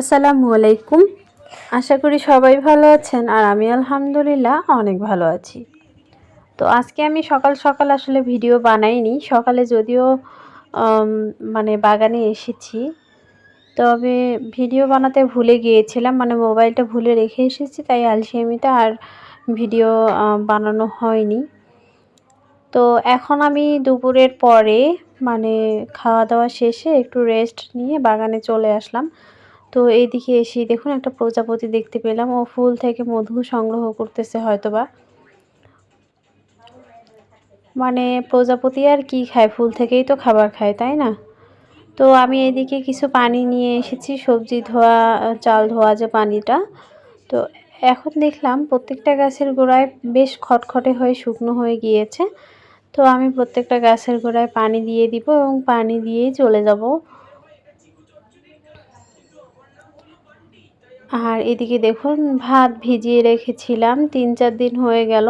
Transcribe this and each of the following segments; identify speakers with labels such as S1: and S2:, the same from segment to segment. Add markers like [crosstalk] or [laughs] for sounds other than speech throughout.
S1: আসসালামু আলাইকুম। আশা করি সবাই ভালো আছেন আর আমি আলহামদুলিল্লাহ অনেক ভালো আছি। তো আজকে আমি সকাল সকাল আসলে ভিডিও বানাইনি, সকালে যদিও মানে বাগানে এসেছি। তবে ভিডিও বানাতে ভুলে গিয়েছিলাম মানে মোবাইলটা ভুলে রেখে এসেছি, তাই আলসেমিতে আর ভিডিও বানানো হয়নি। তো এখন আমি দুপুরের পরে মানে খাওয়া দাওয়া শেষে একটু রেস্ট নিয়ে বাগানে চলে আসলাম। তো এইদিকে এসে দেখুন একটা প্রজাপতি দেখতে পেলাম। ও ফুল থেকে মধু সংগ্রহ করতেছে হয়তোবা। মানে প্রজাপতি আর কি খায়? ফুল থেকেই তো খাবার খায়, তাই না? তো আমি এদিকে কিছু পানি নিয়ে এসেছি, সবজি ধোয়া, চাল ধোয়া যে পানিটা। তো এখন দেখলাম প্রত্যেকটা গাছের গোড়ায় বেশ খটখটে হয়ে শুকনো হয়ে গিয়েছে। তো আমি প্রত্যেকটা গাছের গোড়ায় পানি দিয়ে দিব এবং পানি দিয়েই চলে যাব। আর এদিকে দেখুন, ভাত ভিজিয়ে রেখেছিলাম, তিন চার দিন হয়ে গেল।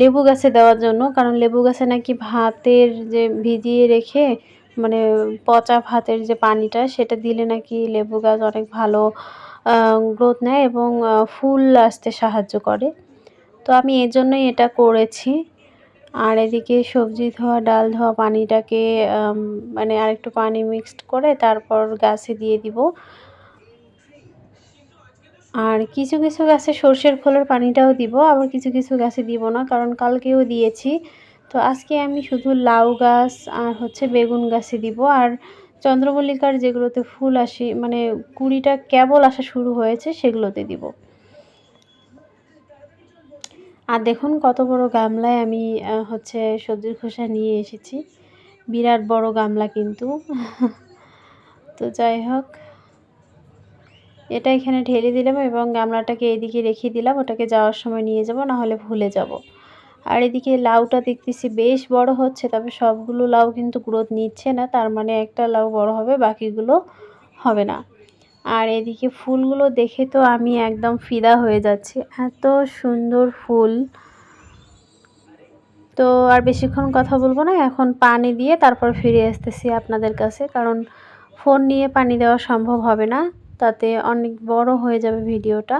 S1: লেবু গাছে দেওয়ার জন্য, কারণ লেবু গাছে নাকি ভাতের যে ভিজিয়ে রেখে মানে পচা ভাতের যে পানিটা, সেটা দিলে নাকি লেবু গাছ অনেক ভালো গ্রোথ নেয় এবং ফুল আসতে সাহায্য করে। তো আমি এর জন্যই এটা করেছি। আর এদিকে সবজি ধোয়া, ডাল ধোয়া পানিটাকে মানে আরেকটু পানি মিক্সড করে তারপর গাছে দিয়ে দিব। আর কিছু কিছু গাছে সর্ষের খোলের পানিটাও দিব, আবার কিছু কিছু গাছে দিব না, কারণ কালকেও দিয়েছি। তো আজকে আমি শুধু লাউ গাছ আর হচ্ছে বেগুন গাছে দিব। আর চন্দ্রমল্লিকার যেগুলোতে ফুল আসে মানে কুড়িটা কেবল আসা শুরু হয়েছে, সেগুলোতে দিব। আর দেখুন কত বড় গামলায় আমি হচ্ছে সবজির খোসা নিয়ে এসেছি। বিরাট বড় গামলা কিন্তু। [laughs] তো যাই হোক। এটা এখানে ঢেলে দিলাম এবং গামলাটাকে এদিকে রেখে দিলাম। ওটাকে যাওয়ার সময় নিয়ে যাব না হলে ভুলে যাব। আর এদিকে লাউটা দেখতেছি বেশ বড় হচ্ছে, তবে সবগুলো লাউ কিন্তু গ্রোথ নিচ্ছে না, তার মানে একটা লাউ বড় হবে, বাকিগুলো হবে না। আর এদিকে ফুলগুলো দেখে তো আমি একদম ফিদা হয়ে যাচ্ছি। এত সুন্দর ফুল। তো আর বেশিক্ষণ কথা বলব না, এখন পানি দিয়ে তারপর ফিরে আসতেছি আপনাদের কাছে, কারণ ফোন নিয়ে পানি দেওয়া সম্ভব হবে না। তাতে অনেক বড় হয়ে যাবে ভিডিওটা।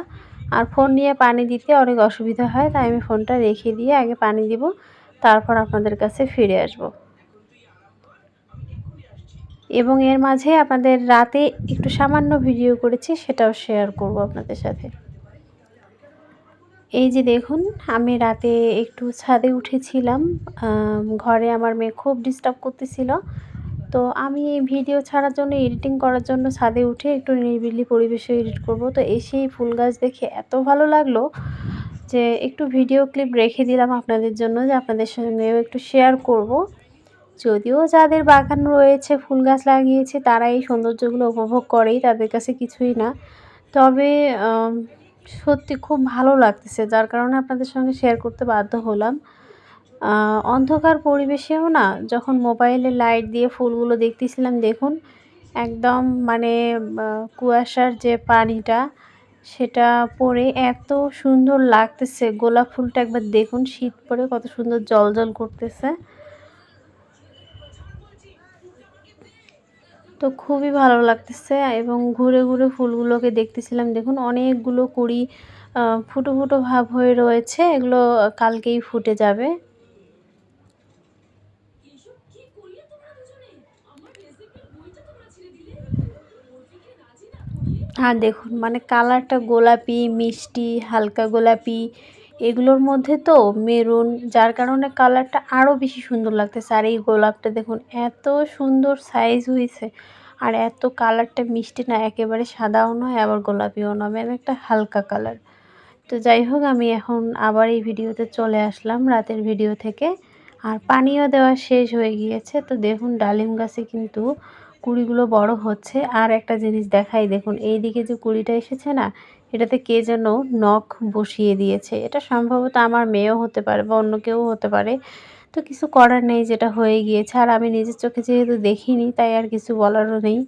S1: আর ফোন নিয়ে পানি দিতে অনেক অসুবিধা হয়, তাই আমি ফোনটা রেখে দিয়ে আগে পানি দিব, তারপর আপনাদের কাছে ফিরে আসব। এবং এর মাঝে আপনাদের রাতে একটু সামান্য ভিডিও করেছি, সেটাও শেয়ার করব আপনাদের সাথে। এই যে দেখুন, আমি রাতে একটু ছাদে উঠেছিলাম ঘরে আমার মেয়ে খুব ডিস্টার্ব করতেছিল। তো আমি এই ভিডিও ছাড়ার জন্য এডিটিং করার জন্য ছাদে উঠে একটু নিরিবিলি পরিবেশে এডিট করব। তো এসেই ফুল গাছ দেখে এত ভালো লাগল যে একটু ভিডিও ক্লিপ রেখে দিলাম আপনাদের জন্য যে আপনাদের সঙ্গেও একটু শেয়ার করব। যদিও যাদের বাগান রয়েছে, ফুল গাছ লাগিয়েছে, তারা এই সৌন্দর্যগুলো উপভোগ করেই, তাদের কাছে কিছুই না। তবে সত্যি খুব ভালো লাগতেছে, যার কারণে আপনাদের সঙ্গে শেয়ার করতে বাধ্য হলাম। অন্ধকার পরিবেশেও না, যখন মোবাইলে লাইট দিয়ে ফুলগুলো দেখতেছিলাম, দেখুন, একদম মানে কুয়াশার যে পানিটা, সেটা পরে এত সুন্দর লাগতেছে। গোলাপ ফুলটা একবার দেখুন, শীত পরে কত সুন্দর জল জল করতেছে। তো খুবই ভালো লাগতেছে, এবং ঘুরে ঘুরে ফুলগুলোকে দেখতেছিলাম, দেখুন, অনেকগুলো কুড়ি ফুটো ফুটো ভাব হয়ে রয়েছে, এগুলো কালকেই ফুটে যাবে। আর দেখুন মানে কালারটা গোলাপি, মিষ্টি, হালকা গোলাপি, এগুলোর মধ্যে তো মেরুন, যার কারণে কালারটা আরও বেশি সুন্দর লাগতেছে। আর এই গোলাপটা দেখুন, এত সুন্দর সাইজ হয়েছে। আর এত কালারটা মিষ্টি না, একেবারে সাদাও নয়, আবার গোলাপিও নয় মানে একটা হালকা কালার। তো যাই হোক, আমি এখন আবার এই ভিডিওতে চলে আসলাম রাতের ভিডিও থেকে। আর পানিও দেওয়া শেষ হয়ে গিয়েছে। তো দেখুন, ডালিম গাছে কিন্তু কুড়িগুলো বড় হচ্ছে। আর একটা জিনিস দেখাই, দেখুন এই দিকে যে কুড়িটা এসেছে না, এটাতে কে যেন নখ বসিয়ে দিয়েছে। এটা সম্ভবত আমার মেয়েও হতে পারে বা অন্য কেউ হতে পারে। তো কিছু করার নেই, যেটা হয়ে গিয়েছে। আর আমি নিজের চোখে যেহেতু দেখিনি, তাই আর কিছু বলারও নেই।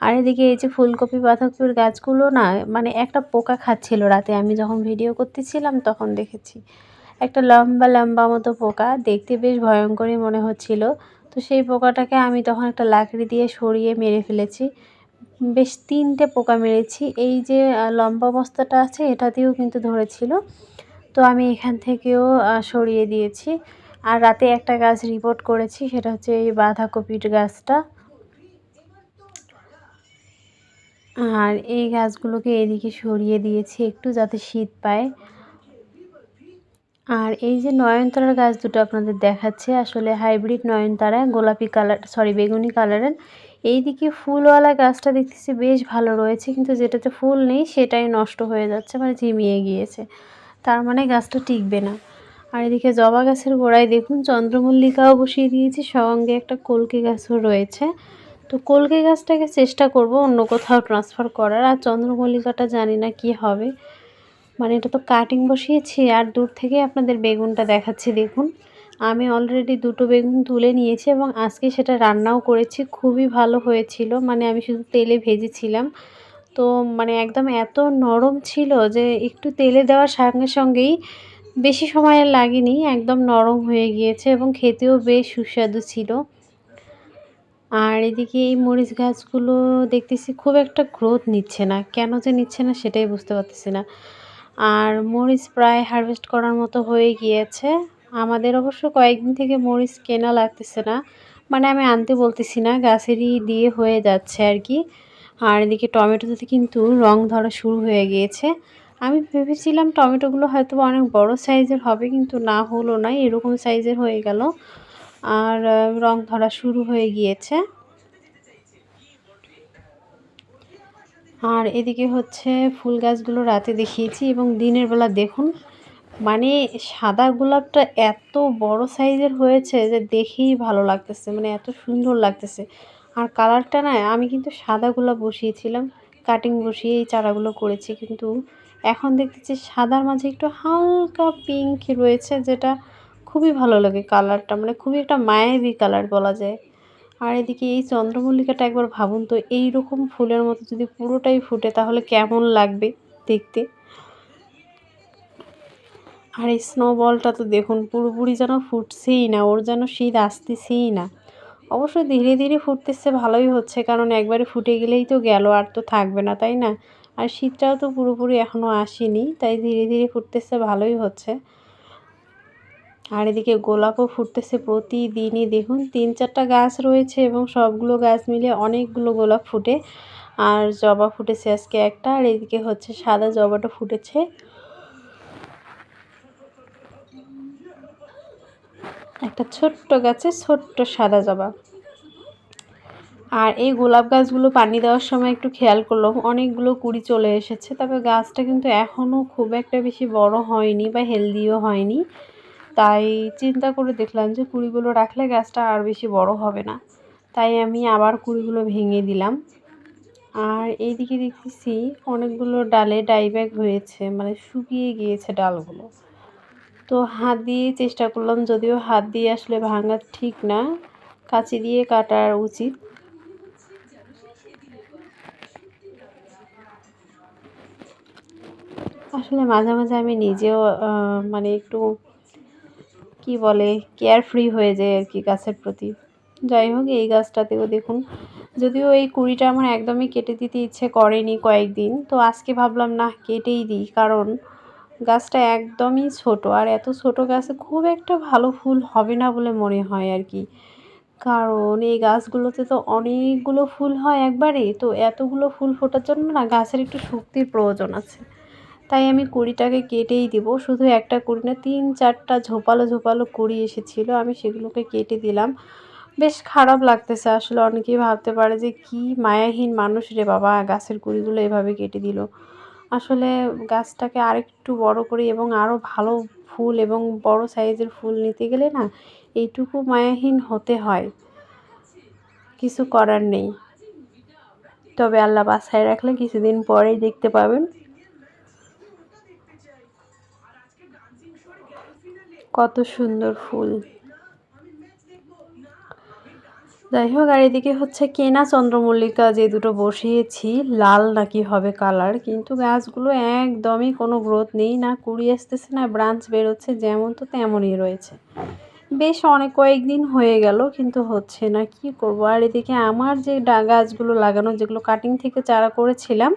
S1: আর এদিকে এই যে ফুলকপি, বাঁধাকপির গাছগুলো না মানে একটা পোকা খাচ্ছিল রাতে। আমি যখন ভিডিও করতেছিলাম, তখন দেখেছি। একটা লম্বা লম্বা মতো পোকা। দেখতে বেশ ভয়ঙ্করই মনে হচ্ছিল। তো সেই পোকাটাকে আমি তখন একটা লাকড়ি দিয়ে সরিয়ে মেরে ফেলেছি। বেশ তিনটে পোকা মেরেছি। এই যে লম্বা বস্তাটা আছে এটাতেও কিন্তু ধরেছিল। তো আমি এখান থেকেও সরিয়ে দিয়েছি। আর রাতে একটা গাছ রিপোর্ট করেছি, সেটা হচ্ছে এই বাঁধাকপির গাছটা। আর এই গাছগুলোকে এদিকে সরিয়ে দিয়েছি, একটু যাতে শীত পায়। আর এই যে নয়নতারার গাছ দুটো আপনাদের দেখাচ্ছে, আসলে হাইব্রিড নয়নতারা, গোলাপি কালার সরি বেগুনি কালারের এইদিকে ফুলওয়ালা গাছটা দেখতেছি বেশ ভালো রয়েছে, কিন্তু যেটাতে ফুল নেই সেটাই নষ্ট হয়ে যাচ্ছে মানে ঝিমিয়ে গিয়েছে। তার মানে গাছটা টিকবে না। আর এদিকে জবা গাছের গোড়ায় দেখুন, চন্দ্রমল্লিকাও বসিয়ে দিয়েছি, সঙ্গে একটা কলকে গাছও রয়েছে। তো কলকে গাছটাকে চেষ্টা করব অন্য কোথাও ট্রান্সফার করার, আর চন্দ্রমল্লিকাটা জানি না কি হবে। মানে এটা তো কাটিং বসিয়েছি, আর দূর থেকে আপনাদের বেগুনটা দেখাচ্ছি, দেখুন। আমি অলরেডি দুটো বেগুন তুলে নিয়েছি এবং আজকে সেটা রান্নাও করেছি, খুবই ভালো হয়েছিল। মানে আমি শুধু তেলে ভেজেছিলাম। তো মানে একদম এত নরম ছিল যে একটু তেলে দেওয়ার সঙ্গে সঙ্গেই বেশি সময় লাগেনি, একদম নরম হয়ে গিয়েছে এবং খেতেও বেশ সুস্বাদু ছিল। আর এদিকে এই মরিচ গাছগুলো দেখতেছি খুব একটা গ্রোথ নিচ্ছে না। কেন যে নিচ্ছে না সেটাই বুঝতে পারতেছি না। আর মরিচ প্রায় হারভেস্ট করার মতো হয়ে গিয়েছে। আমাদের অবশ্য কয়েকদিন থেকে মরিচ কেনা লাগতেছে না। মানে আমি আনতে বলতেছি না, গাছেরই দিয়ে হয়ে যাচ্ছে আর কি। আর এদিকে টমেটোতে কিন্তু রং ধরা শুরু হয়ে গিয়েছে। আমি ভেবেছিলাম টমেটোগুলো হয়তো অনেক বড় সাইজের হবে, কিন্তু না, হলো না। এরকম সাইজের হয়ে গেল। আর রং ধরা শুরু হয়ে গিয়েছে। আর এদিকে হচ্ছে ফুল গাছগুলো রাতে দেখিয়েছি এবং দিনের বেলা দেখুন মানে সাদা গোলাপটা এত বড় সাইজের হয়েছে যে দেখেই ভালো লাগতেছে মানে এত সুন্দর লাগতেছে। আর কালারটা না, আমি কিন্তু সাদা গোলাপ বসিয়েছিলাম কাটিং বসিয়ে এই চারাগুলো করেছি, কিন্তু এখন দেখতেছি সাদার মাঝে একটু হালকা পিঙ্ক রয়েছে, যেটা খুবই ভালো লাগে কালারটা মানে খুবই একটা মায়াবী কালার বলা যায়। আর এদিকে এই চন্দ্রমল্লিকাটা একবার ভাবুন তো এই রকম ফুলের মতো যদি পুরোটাই ফুটে তাহলে কেমন লাগবে দেখতে? আর এই স্নোবলটা তো দেখুন, পুরোপুরি যেন ফুটছেই না, ওর যেন শীত আসতেছেই না। অবশ্য ধীরে ধীরে ফুটতেছে, ভালোই হচ্ছে, কারণ একবারে ফুটে গেলেই তো গেল, আর তো থাকবে না, তাই না? আর শীতটাও তো পুরোপুরি এখনও আসেনি, তাই ধীরে ধীরে ফুটতেছে, ভালোই হচ্ছে। আর এদিকে গোলাপও ফুটতেছে প্রতিদিনই। দেখুন, তিন চারটা গাছ রয়েছে এবং সবগুলো গাছ মিলে অনেকগুলো গোলাপ ফুটে। আর জবা ফুটেছে আজকে একটা, আর এদিকে হচ্ছে সাদা জবাটা ফুটেছে। একটা ছোট্ট গাছে ছোট্ট সাদা জবা। আর এই গোলাপ গাছগুলো পানি দেওয়ার সময় একটু খেয়াল করলাম, অনেকগুলো কুড়ি চলে এসেছে, তবে গাছটা কিন্তু এখনও খুব একটা বেশি বড় হয়নি বা হেলদিও হয়নি। তাই চিন্তা করে দেখলাম যে কুড়িগুলো রাখলে গাছটা আর বেশি বড় হবে না। তাই আমি আবার কুড়িগুলো ভেঙে দিলাম। আর এইদিকে দেখতেছি অনেকগুলো ডালে ডাইব্যাগ হয়েছে মানে শুকিয়ে গিয়েছে ডালগুলো। তো হাত দিয়ে চেষ্টা করলাম, যদিও হাত দিয়ে আসলে ভাঙা ঠিক না, কাঁচি দিয়ে কাটার উচিত। আসলে মাঝে মাঝে আমি নিজেও মানে একটু কি বলে কেয়ার ফ্রি হয়ে যায় আর কি গাছের প্রতি। যাই হোক, এই গাছটাতেও দেখুন, যদিও এই কুড়িটা আমার একদমই কেটে দিতে ইচ্ছে করেনি কয়েকদিন, তো আজকে ভাবলাম, না, কেটেই দিই। কারণ গাছটা একদমই ছোট, আর এত ছোট গাছে খুব একটা ভালো ফুল হবে না বলে মনে হয় আর কি। কারণ এই গাছগুলোতে তো অনেকগুলো ফুল হয় একবারে, তো এতগুলো ফুল ফোটার জন্য না গাছের একটু শক্তির প্রয়োজন আছে। তাই আমি কুড়িটাকে কেটেই দেব। শুধু একটা কুড়ি না, তিন, চারটা ঝোপালো ঝোপালো কুড়ি এসেছিল, আমি সেগুলোকে কেটে দিলাম। বেশ খারাপ লাগতেছে আসলে, অনেকেই ভাবতে পারে যে কি মায়াহীন মানুষ রে বাবা, গাছের কুড়িগুলো এভাবে কেটে দিল। আসলে গাছটাকে আরেকটু বড় করে এবং আরও ভালো ফুল এবং বড় সাইজের ফুল নিতে গেলে না, এইটুকু মায়াহীন হতে হয়। কিছু করার নেই। তবে আল্লাহ বাসায় রাখলে কিছুদিন পরেই দেখতে পাবেন। কত সুন্দর ফুল। যাই হোক, আর এদিকে হচ্ছে কেনা চন্দ্রমল্লিকা যে দুটো বসিয়েছি, লাল নাকি হবে কালার, কিন্তু গাছগুলো একদমই কোনো গ্রোথ নেই না, কুড়ি আসতেছে না, ব্রাঞ্চ বেরোচ্ছে, যেমন তো তেমনই রয়েছে। বেশ অনেক কয়েকদিন হয়ে গেল, কিন্তু হচ্ছে না, কি করব? আর এদিকে আমার যে গাছগুলো লাগানো, যেগুলো কাটিং থেকে চারা করেছিলাম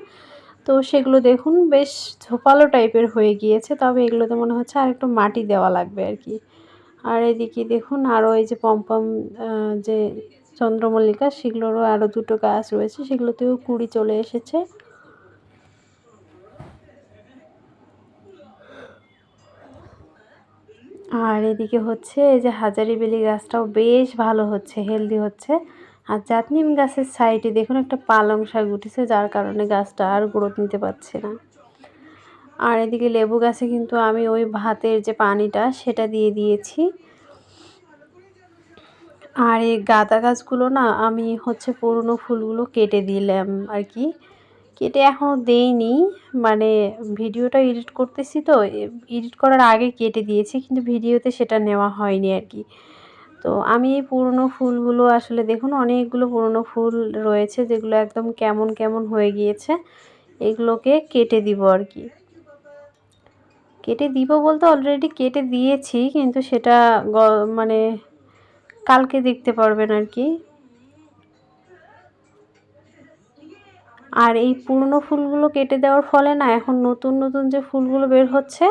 S1: তো সেগুলো দেখুন, বেশ ঝোপালো টাইপের হয়ে গিয়েছে, তবে এগুলোতে মনে হচ্ছে আর একটু মাটি দেওয়া লাগবে আর কি। আর এদিকে দেখুন আরও এই যে পম্পম যে চন্দ্রমল্লিকা, সেগুলোরও আরও দুটো গাছ রয়েছে, সেগুলোতেও কুড়ি চলে এসেছে। আর এদিকে হচ্ছে, এই যে হাজারি বেলি গাছটাও বেশ ভালো হচ্ছে, হেলদি হচ্ছে। আর জাতনিম গাছের সাইডে দেখুন একটা পালং শাক উঠেছে, যার কারণে গাছটা আর গ্রোথ নিতে পারছে না। আর এদিকে লেবু গাছে কিন্তু আমি ওই ভাতের যে পানিটা, সেটা দিয়ে দিয়েছি। আর এই গাঁদা গাছগুলো না, আমি হচ্ছে পুরনো ফুলগুলো কেটে দিলাম আর কি। কেটে এখনও দেইনি মানে ভিডিওটা এডিট করতেছি তো এডিট করার আগে কেটে দিয়েছি, কিন্তু ভিডিওতে সেটা নেওয়া হয়নি আর কি। তো আমি এই পুরনো ফুলগুলো আসলে দেখুন, অনেকগুলো পুরনো ফুল রয়েছে যেগুলো একদম কেমন কেমন হয়ে গিয়েছে। এগুলোকে কেটে দিব আর কি। কেটে দিব বলতে অলরেডি কেটে দিয়েছি, কিন্তু সেটা মানে কালকে দেখতে পারবেন আর কি। আর এই পুরনো ফুলগুলো কেটে দেওয়ার ফলে না, এখন নতুন নতুন যে ফুলগুলো বের হচ্ছে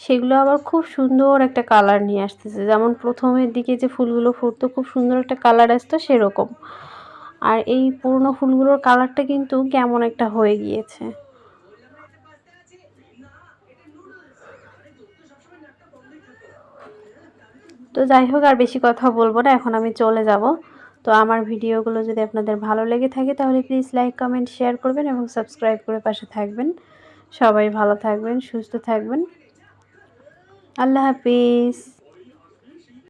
S1: সেগুলো আবার খুব সুন্দর একটা কালার নিয়ে আসতেছে। যেমন প্রথমের দিকে যে ফুলগুলো ফুটতো, খুব সুন্দর একটা কালার আসতো সেরকম। আর এই পুরনো ফুলগুলোর কালারটা কিন্তু কেমন একটা হয়ে গিয়েছে। তো যাই হোক, আর বেশি কথা বলব না, এখন আমি চলে যাব। তো আমার ভিডিওগুলো যদি আপনাদের ভালো লেগে থাকে, তাহলে প্লিজ লাইক কমেন্ট শেয়ার করবেন এবং সাবস্ক্রাইব করে পাশে থাকবেন। সবাই ভালো থাকবেন, সুস্থ থাকবেন। আল্লাহ হাফিজ।